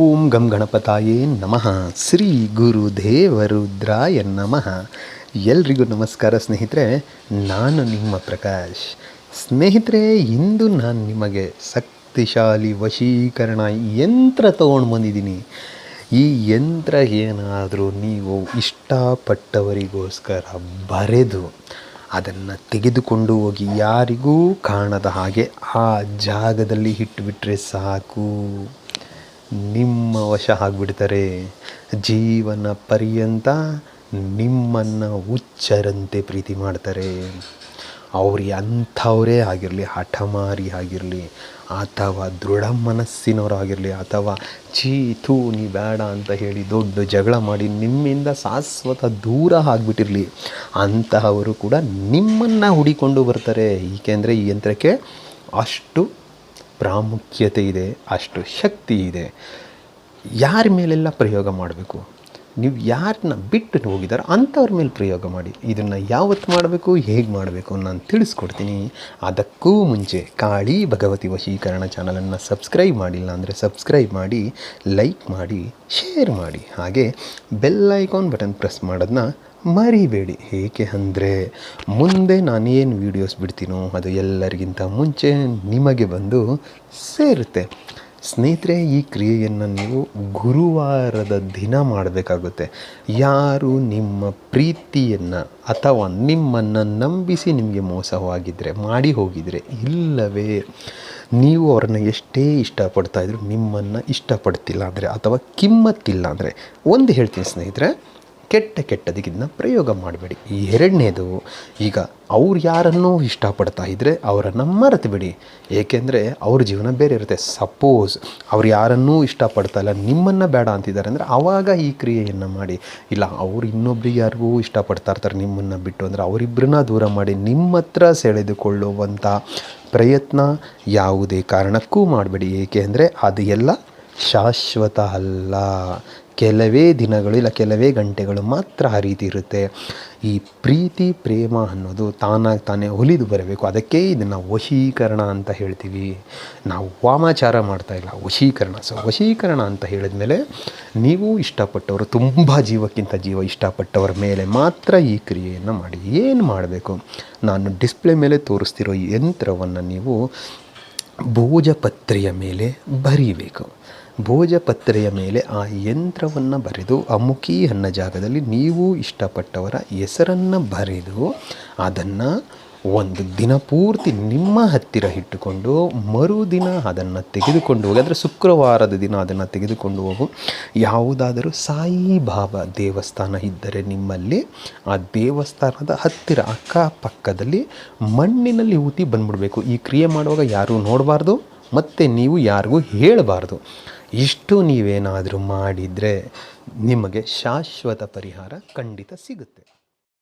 ಓಂ ಗಂ ಗಣಪತಾಯೇ ನಮಃ. ಶ್ರೀ ಗುರು ದೇವರುದ್ರಾಯ ನಮಃ. ಎಲ್ರಿಗೂ ನಮಸ್ಕಾರ ಸ್ನೇಹಿತರೆ, ನಾನು ನಿಮ್ಮ ಪ್ರಕಾಶ್. ಸ್ನೇಹಿತರೆ, ಇಂದು ನಾನು ನಿಮಗೆ ಶಕ್ತಿಶಾಲಿ ವಶೀಕರಣ ಯಂತ್ರ ತಗೊಂಡು ಬಂದಿದ್ದೀನಿ. ಈ ಯಂತ್ರ ಏನಾದರೂ ನೀವು ಇಷ್ಟಪಟ್ಟವರಿಗೋಸ್ಕರ ಬರೆದು ಅದನ್ನು ತೆಗೆದುಕೊಂಡು ಹೋಗಿ ಯಾರಿಗೂ ಕಾಣದ ಹಾಗೆ ಆ ಜಾಗದಲ್ಲಿ ಇಟ್ಟುಬಿಟ್ರೆ ಸಾಕು. ನಿಮ್ಮ ವಶ ಆಗಿಬಿಡ್ತಾರೆ. ಜೀವನ ಪರ್ಯಂತ ನಿಮ್ಮನ್ನು ಹುಚ್ಚರಂತೆ ಪ್ರೀತಿ ಮಾಡ್ತಾರೆ. ಅವ್ರಿಗೆ ಅಂಥವರೇ ಆಗಿರಲಿ, ಹಠಮಾರಿ ಆಗಿರಲಿ, ಅಥವಾ ದೃಢ ಮನಸ್ಸಿನವರಾಗಿರಲಿ ಅಥವಾ ಚೀ ನೀ ಬೇಡ ಅಂತ ಹೇಳಿ ದೊಡ್ಡ ಜಗಳ ಮಾಡಿ ನಿಮ್ಮಿಂದ ಶಾಶ್ವತ ದೂರ ಆಗಿಬಿಟ್ಟಿರಲಿ, ಅಂತಹವರು ಕೂಡ ನಿಮ್ಮನ್ನು ಹುಡಿಕೊಂಡು ಬರ್ತಾರೆ. ಏಕೆಂದರೆ ಈ ಯಂತ್ರಕ್ಕೆ ಅಷ್ಟು ಪ್ರಾಮುಖ್ಯತೆ ಇದೆ, ಅಷ್ಟು ಶಕ್ತಿ ಇದೆ. ಯಾರ ಮೇಲೆಲ್ಲ ಪ್ರಯೋಗ ಮಾಡಬೇಕು? ನೀವು ಯಾರನ್ನ ಬಿಟ್ಟು ಹೋಗಿದ್ದಾರೆ ಅಂಥವ್ರ ಮೇಲೆ ಪ್ರಯೋಗ ಮಾಡಿ. ಇದನ್ನು ಯಾವತ್ತು ಮಾಡಬೇಕು, ಹೇಗೆ ಮಾಡಬೇಕು ನಾನು ತಿಳಿಸ್ಕೊಡ್ತೀನಿ. ಅದಕ್ಕೂ ಮುಂಚೆ ಕಾಳಿ ಭಗವತಿ ವಶೀಕರಣ ಚಾನಲನ್ನು ಸಬ್ಸ್ಕ್ರೈಬ್ ಮಾಡಿಲ್ಲ ಅಂದರೆ ಸಬ್ಸ್ಕ್ರೈಬ್ ಮಾಡಿ, ಲೈಕ್ ಮಾಡಿ, ಶೇರ್ ಮಾಡಿ. ಹಾಗೆ ಬೆಲ್ ಐಕಾನ್ ಬಟನ್ ಪ್ರೆಸ್ ಮಾಡೋದನ್ನ ಮರಿಬೇಡಿ. ಏಕೆ ಅಂದರೆ ಮುಂದೆ ನಾನೇನು ವೀಡಿಯೋಸ್ ಬಿಡ್ತೀನೋ ಅದು ಎಲ್ಲರಿಗಿಂತ ಮುಂಚೆ ನಿಮಗೆ ಬಂದು ಸೇರುತ್ತೆ. ಸ್ನೇಹಿತರೆ, ಈ ಕ್ರಿಯೆಯನ್ನು ನೀವು ಗುರುವಾರದ ದಿನ ಮಾಡಬೇಕಾಗುತ್ತೆ. ಯಾರು ನಿಮ್ಮ ಪ್ರೀತಿಯನ್ನು ಅಥವಾ ನಿಮ್ಮನ್ನು ನಂಬಿಸಿ ನಿಮಗೆ ಮೋಸವಾಗಿದ್ದರೆ ಮಾಡಿ ಹೋಗಿದರೆ, ಇಲ್ಲವೇ? ನೀವು ಅವ್ರನ್ನ ಎಷ್ಟೇ ಇಷ್ಟಪಡ್ತಾ ಇದ್ರು ನಿಮ್ಮನ್ನು ಇಷ್ಟಪಡ್ತಿಲ್ಲ ಅಂದರೆ ಅಥವಾ ಕಿಮ್ಮತ್ತಿಲ್ಲ ಅಂದರೆ, ಒಂದು ಹೇಳ್ತೀನಿ ಸ್ನೇಹಿತರೆ ಕೆಟ್ಟ ಕೆಟ್ಟದಕ್ಕಿಂತ ಪ್ರಯೋಗ ಮಾಡಬೇಡಿ. ಈ ಎರಡನೇದು, ಈಗ ಅವ್ರು ಯಾರನ್ನೂ ಇಷ್ಟಪಡ್ತಾ ಇದ್ದರೆ ಅವರನ್ನು ಮರೆತುಬಿಡಿ ಏಕೆಂದರೆ ಅವ್ರ ಜೀವನ ಬೇರೆ ಇರುತ್ತೆ. ಸಪೋಸ್ ಅವ್ರು ಯಾರನ್ನೂ ಇಷ್ಟಪಡ್ತಾ ಇಲ್ಲ, ನಿಮ್ಮನ್ನು ಬೇಡ ಅಂತಿದ್ದಾರೆ ಅಂದರೆ ಆವಾಗ ಈ ಕ್ರಿಯೆಯನ್ನು ಮಾಡಿ. ಇಲ್ಲ, ಅವ್ರು ಇನ್ನೊಬ್ರಿಗೆ ಯಾರಿಗೂ ಇಷ್ಟಪಡ್ತಾ ಇರ್ತಾರೆ ನಿಮ್ಮನ್ನು ಬಿಟ್ಟು ಅಂದರೆ ಅವರಿಬ್ಬರನ್ನ ದೂರ ಮಾಡಿ ನಿಮ್ಮ ಹತ್ರ ಸೆಳೆದುಕೊಳ್ಳುವಂಥ ಪ್ರಯತ್ನ ಯಾವುದೇ ಕಾರಣಕ್ಕೂ ಮಾಡಬೇಡಿ. ಏಕೆ ಅಂದರೆ ಅದು ಎಲ್ಲ ಶಾಶ್ವತ ಅಲ್ಲ. ಕೆಲವೇ ದಿನಗಳು ಇಲ್ಲ, ಕೆಲವೇ ಗಂಟೆಗಳು ಮಾತ್ರ ಆ ರೀತಿ ಇರುತ್ತೆ. ಈ ಪ್ರೀತಿ, ಪ್ರೇಮ ಅನ್ನೋದು ತಾನಾಗಿ ತಾನೇ ಒಲಿದು ಬರಬೇಕು. ಅದಕ್ಕೆ ಇದನ್ನು ವಶೀಕರಣ ಅಂತ ಹೇಳ್ತೀವಿ. ನಾವು ವಾಮಾಚಾರ ಮಾಡ್ತಾ ಇಲ್ಲ. ವಶೀಕರಣ. ಸೊ ವಶೀಕರಣ ಅಂತ ಹೇಳಿದ್ಮೇಲೆ ನೀವು ಇಷ್ಟಪಟ್ಟವರು, ತುಂಬ ಜೀವಕ್ಕಿಂತ ಜೀವ ಇಷ್ಟಪಟ್ಟವರ ಮೇಲೆ ಮಾತ್ರ ಈ ಕ್ರಿಯೆಯನ್ನು ಮಾಡಿ. ಏನು ಮಾಡಬೇಕು? ನಾನು ಡಿಸ್ಪ್ಲೇ ಮೇಲೆ ತೋರಿಸ್ತಿರೋ ಈ ಯಂತ್ರವನ್ನು ನೀವು ಭೋಜಪತ್ರೆಯ ಮೇಲೆ ಬರೀಬೇಕು. ಭೋಜಪತ್ರೆಯ ಮೇಲೆ ಆ ಯಂತ್ರವನ್ನು ಬರೆದು ಅಮುಖಿ ಅನ್ನೋ ಜಾಗದಲ್ಲಿ ನೀವು ಇಷ್ಟಪಟ್ಟವರ ಹೆಸರನ್ನು ಬರೆದು, ಅದನ್ನು ಒಂದು ದಿನ ಪೂರ್ತಿ ನಿಮ್ಮ ಹತ್ತಿರ ಇಟ್ಟುಕೊಂಡು ಮರುದಿನ ಅದನ್ನು ತೆಗೆದುಕೊಂಡು ಹೋಗಿ, ಅಂದರೆ ಶುಕ್ರವಾರದ ದಿನ ಅದನ್ನು ತೆಗೆದುಕೊಂಡು ಹೋಗು. ಯಾವುದಾದರೂ ಸಾಯಿಬಾಬಾ ದೇವಸ್ಥಾನ ಇದ್ದರೆ ನಿಮ್ಮಲ್ಲಿ ಆ ದೇವಸ್ಥಾನದ ಹತ್ತಿರ, ಅಕ್ಕಪಕ್ಕದಲ್ಲಿ ಮಣ್ಣಿನಲ್ಲಿ ಊತಿ ಬಂದ್ಬಿಡಬೇಕು. ಈ ಕ್ರಿಯೆ ಮಾಡುವಾಗ ಯಾರೂ ನೋಡಬಾರ್ದು, ಮತ್ತು ನೀವು ಯಾರಿಗೂ ಹೇಳಬಾರ್ದು. ಇಷ್ಟು ನೀವೇನಾದರೂ ಮಾಡಿದರೆ ನಿಮಗೆ ಶಾಶ್ವತ ಪರಿಹಾರ ಖಂಡಿತ ಸಿಗುತ್ತೆ.